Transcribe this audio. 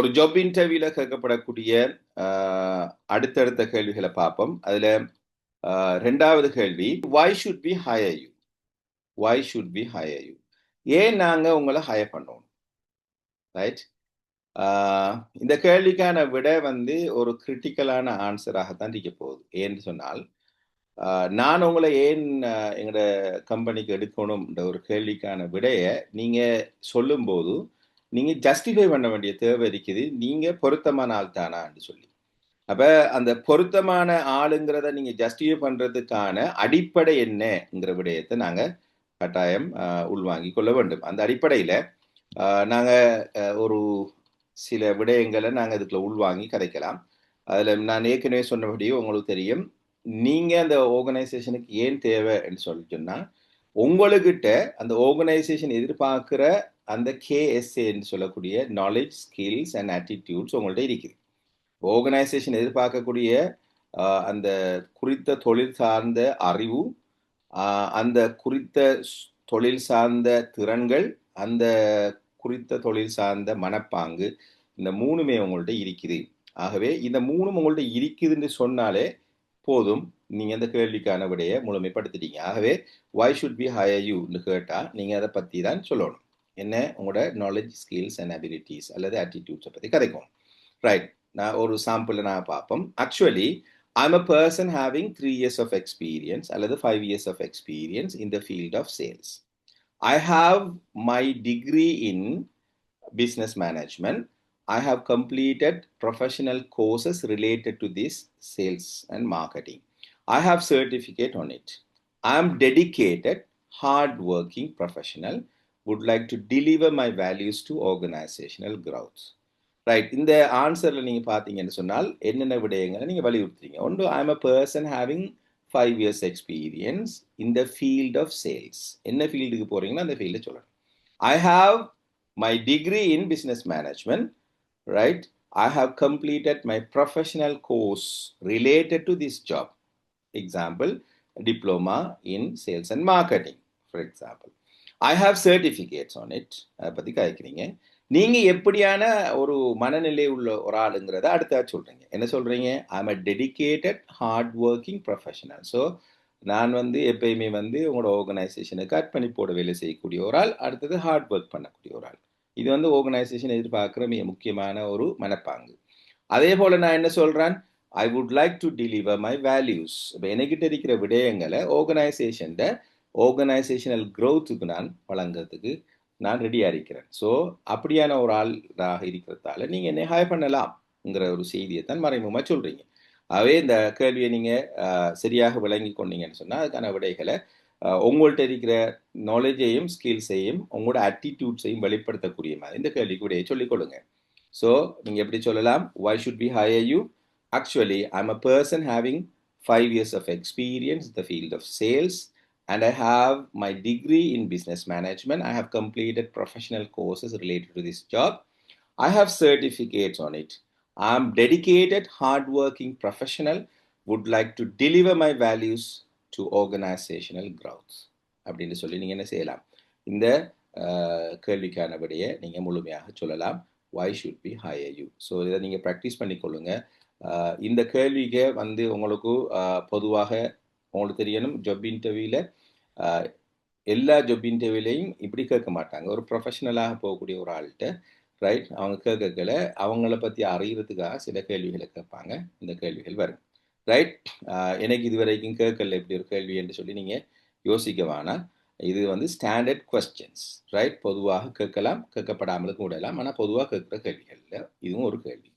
ஒரு ஜாப் இன்டர்வியூல கேட்கப்படக்கூடிய ஆஹ், அடுத்தடுத்த கேள்விகளை பார்ப்போம். அதுல ரெண்டாவது கேள்வி why should be hire you why should be hire you ஏன் நாங்க உங்களை ஹயர் பண்ணோம்? ரைட் இந்த கேள்விக்கான விட வந்து ஒரு கிரிட்டிக்கலான ஆன்சராகத்தான் இருக்க போகுது. ஏன்னு சொன்னால் நான் உங்களை ஏன் எங்களோட கம்பெனிக்கு எடுக்கணும்ன்ற ஒரு கேள்விக்கான விடையை நீங்கள் சொல்லும்போது நீங்க ஜஸ்டிஃபை பண்ண வேண்டிய தேவை இருக்குது. நீங்க பொருத்தமான ஆள் தானான்னு சொல்லி. அப்ப அந்த பொருத்தமான ஆளுங்கிறத நீங்க ஜஸ்டிஃபை பண்றதுக்கான அடிப்படை என்னங்கிற விடயத்தை நாங்க கட்டாயம் உள்வாங்கி உள்வாங்கிக் கொள்ள வேண்டும். அந்த அடிப்படையில நாங்கள் நாங்க ஒரு சில விடயங்களை நாங்க இதுக்குள்ள உள்வாங்கி கதைக்கலாம். அதுல நான் ஏற்கனவே சொன்னபடி உங்களுக்கு தெரியும். நீங்க அந்த ஆர்கனைசேஷனுக்கு ஏன் தேவைன்னு சொல்லி சொன்னா உங்களுக்கிட்ட அந்த ஆர்கனைசேஷன் எதிர்பார்க்கிற அந்த கேஎஸ்ஏன்னு சொல்லக்கூடிய நாலேஜ் ஸ்கில்ஸ் அண்ட் ஆட்டிடியூட்ஸ் உங்கள்ட்ட இருக்குது. ஆர்கனைசேஷன் எதிர்பார்க்கக்கூடிய அந்த குறித்த தொழில் சார்ந்த அறிவு அந்த குறித்த தொழில் சார்ந்த திறன்கள் அந்த குறித்த தொழில் சார்ந்த மனப்பாங்கு இந்த மூணுமே உங்கள்ட்ட இருக்குது. ஆகவே இந்த மூணும் உங்கள்ட்ட இருக்குதுன்னு சொன்னாலே போதும். நீங்கள் அந்த கேள்விக்கான விடையை முழுமைப்படுத்திட்டீங்க. ஆகவே வை ஷுட் பி ஹையர் யூன்னு கேட்டால் நீங்கள் அதை பற்றி தான் சொல்லணும். என்ன உங்களோட நாலேஜ் ஸ்கில்ஸ் அண்ட் அபிலிட்டிஸ் அல்லது ஆட்டிடியூட்ஸை பத்தி கதைக்கும் ரைட் நான் ஒரு சாம்பிள் நான் பார்ப்போம் actually I'm a person having three years of experience அல்லது five years of experience in the field of sales I have my degree in business management. I have completed professional courses related to this sales and marketing. I have certificate on it. I am dedicated, hard-working professional. Would like to deliver my values to organizational growth. Right இந்த ஆன்சர்ல நீங்க பாத்தீங்கன்னு சொன்னால் என்னென்ன விடயங்களை நீங்க வலியுறுத்துறீங்க ஒன்று I am a person having five years experience in the field of sales என்ன ஃபீல்டுக்கு போறீங்களோ அந்த ஃபீல்டை சொல்லணும் I have my degree in business management, right? I have completed my professional course related to this job. Example, diploma in sales and marketing, for example. I have certificates on it அதை பற்றி கேட்குறீங்க நீங்கள் எப்படியான ஒரு மனநிலை உள்ள ஒரு ஆளுங்கிறத அடுத்த சொல்கிறீங்க என்ன சொல்கிறீங்க I'm a dedicated hard working professional so நான் வந்து எப்பயுமே வந்து உங்களோட ஆர்கனைசேஷனுக்கு அர்ப்பணிப்போட வேலை செய்யக்கூடிய ஒரு ஆள் அடுத்தது ஹார்ட் ஒர்க் பண்ணக்கூடிய ஒரு ஆள். இது வந்து ஆர்கனைசேஷன் எதிர்பார்க்குற மிக முக்கியமான ஒரு மனப்பாங்கு. அதே போல் நான் என்ன சொல்கிறேன் I would like to deliver my values இப்போ என்கிட்ட இருக்கிற விடயங்களை ஆர்கனைசேஷன் ஆர்கனைசேஷனல் க்ரோத்துக்கு நான் வழங்குறதுக்கு நான் ரெடியாக இருக்கிறேன். ஸோ அப்படியான ஒரு ஆளாக இருக்கிறதால நீங்கள் என்னை ஹாய் பண்ணலாம்ங்கிற ஒரு செய்தியை தான் மறைமுகமாக சொல்கிறீங்க ஆகவே இந்த கேள்வியை நீங்கள் சரியாக விளங்கி கொண்டீங்கன்னு சொன்னால் அதுக்கான விடைகளை உங்கள்கிட்ட இருக்கிற நாலேஜையும் ஸ்கில்ஸையும் உங்களோட ஆட்டிடியூட்ஸையும் வெளிப்படுத்தக்கூடிய மாதிரி இந்த கேள்விக்கு விடையை சொல்லிக் கொடுங்க. ஸோ நீங்கள் எப்படி சொல்லலாம்? Why should be hire you actually I am a person having five years of experience the field of sales and i have my degree in business management i have completed professional courses related to this job i have certificates on it i'm dedicated hardworking professional would like to deliver my values to organizational growth அப்படின்னு சொல்லி நீங்க என்ன செய்யலாம் இந்த அஹ், கேள்விக்கான விடையை நீங்க முழுமையாக சொல்லலாம் why should be hire you so இதை நீங்க ப்ராக்டிஸ் பண்ணிக்கொள்ளுங்க இந்த கேள்விக்கு வந்து உங்களுக்கு பொதுவாக உங்களுக்கு தெரியணும் ஜப் இன்டர்வியூல எல்லா ஜப் இன்டர்வியூலையும் இப்படி கேட்க மாட்டாங்க. ஒரு ப்ரொஃபஷனலாக போகக்கூடிய ஒரு ஆள்கிட்ட ரைட் அவங்க கேட்கல அவங்கள பற்றி அறியறதுக்காக சில கேள்விகளை கேட்பாங்க. இந்த கேள்விகள் வரும். ரைட் எனக்கு இது வரைக்கும் கேட்கல இப்படி ஒரு கேள்வி என்று சொல்லி நீங்கள் யோசிக்க வேணாம். இது வந்து ஸ்டாண்டர்ட் கொஸ்டின்ஸ் ரைட் பொதுவாக கேட்கலாம் கேட்கப்படாமலுக்கும் விடலாம் ஆனால் பொதுவாக கேட்குற கேள்விகளில் இதுவும் ஒரு கேள்வி.